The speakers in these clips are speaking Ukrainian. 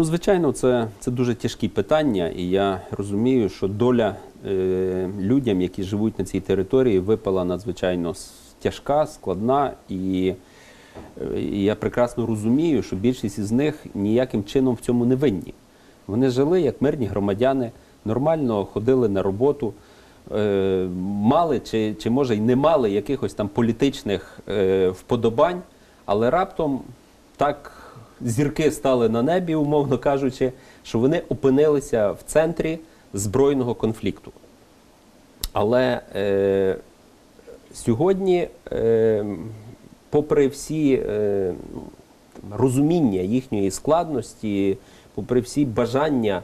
Ну, звичайно, це, це дуже тяжкі питання, і я розумію, що доля е, людям, які живуть на цій території, випала надзвичайно тяжка, складна, і, е, і я прекрасно розумію, що більшість із них ніяким чином в цьому не винні. Вони жили як мирні громадяни, нормально ходили на роботу, е, мали чи, чи може й не мали якихось там політичних е, вподобань, але раптом так зірки стали на небі, умовно кажучи, що вони опинилися в центрі збройного конфлікту. Але е, сьогодні, е, попри всі е, розуміння їхньої складності, попри всі бажання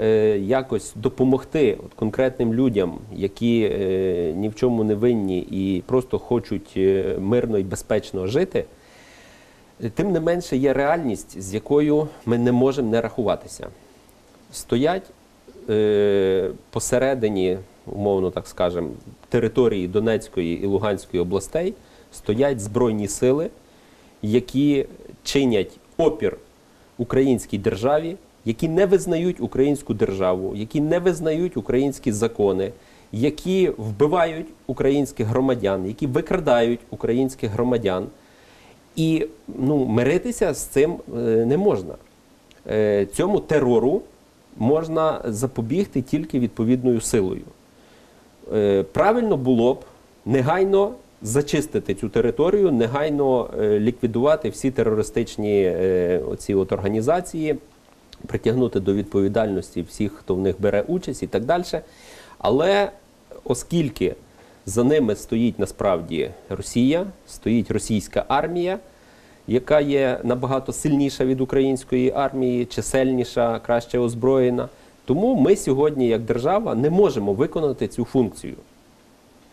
е, якось допомогти от, конкретним людям, які е, ні в чому не винні і просто хочуть е, мирно і безпечно жити, тим не менше є реальність, з якою ми не можемо не рахуватися. Стоять е, посередині, умовно так скажемо, території Донецької і Луганської областей стоять збройні сили, які чинять опір українській державі, які не визнають українську державу, які не визнають українські закони, які вбивають українських громадян, які викрадають українських громадян. І ну, миритися з цим е, не можна. Е, цьому терору можна запобігти тільки відповідною силою. Е, правильно було б негайно зачистити цю територію, негайно ліквідувати всі терористичні оці от організації, притягнути до відповідальності всіх, хто в них бере участь і так далі. Але оскільки за ними стоїть насправді Росія, стоїть російська армія, яка є набагато сильніша від української армії, чисельніша, краще озброєна. Тому ми сьогодні, як держава, не можемо виконати цю функцію.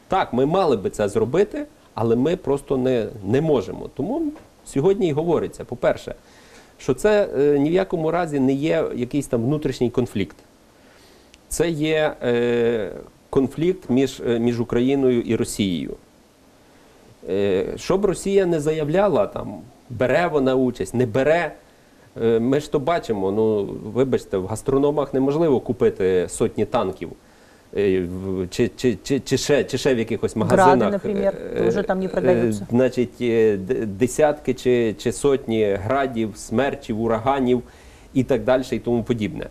Так, ми мали би це зробити, але ми просто не, не можемо. Тому сьогодні і говориться, по-перше, що це е, ні в якому разі не є якийсь там внутрішній конфлікт. Це є е, конфлікт між, е, між Україною і Росією. Е, щоб Росія не заявляла, там, бере вона участь, не бере. Е, Ми ж то бачимо, ну вибачте, в гастрономах неможливо купити сотні танків. Чи, чи, чи, чи, ще, чи ще в якихось магазинах. наприклад, е, вже там не продаються. Значить, десятки чи, чи сотні градів, смерчів, ураганів і так далі, і тому подібне.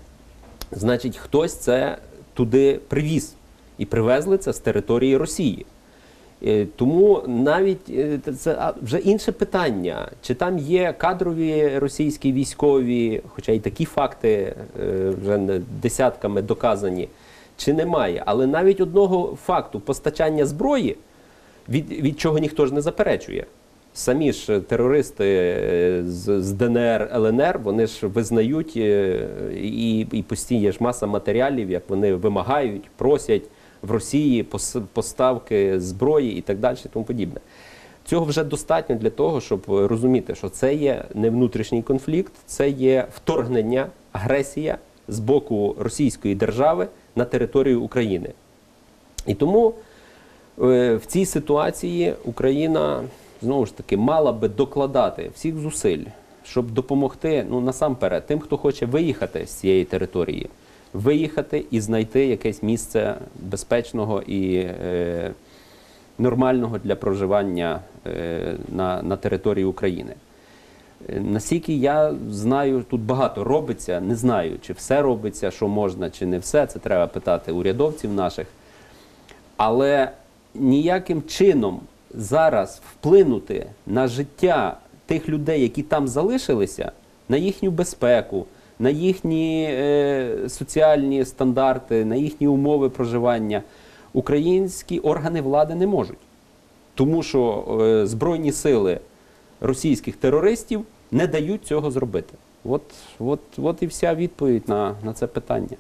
Значить, хтось це туди привіз і привезли це з території Росії. Е, Тому навіть е, це вже інше питання, чи там є кадрові російські військові, хоча й такі факти е, вже десятками доказані, чи немає. Але навіть одного факту постачання зброї, від, від чого ніхто ж не заперечує. Самі ж терористи з, з ДНР, ЛНР, вони ж визнають і, і постійно є ж маса матеріалів, як вони вимагають, просять в Росії поставки зброї і так далі, і тому подібне. Цього вже достатньо для того, щоб розуміти, що це є не внутрішній конфлікт, це є вторгнення, агресія з боку Російської держави на територію України. І тому е, в цій ситуації Україна знову ж таки мала би докладати всіх зусиль, щоб допомогти ну насамперед тим, хто хоче виїхати з цієї території, виїхати і знайти якесь місце безпечного і е, нормального для проживання е, на, на території України. Е, Наскільки я знаю, тут багато робиться, не знаю, чи все робиться, що можна, чи не все. Це треба питати урядовців наших. Але ніяким чином зараз вплинути на життя тих людей, які там залишилися, на їхню безпеку, на їхні е, соціальні стандарти, на їхні умови проживання, українські органи влади не можуть. Тому що е, Збройні сили російських терористів не дають цього зробити. От, от, от і вся відповідь на, на це питання.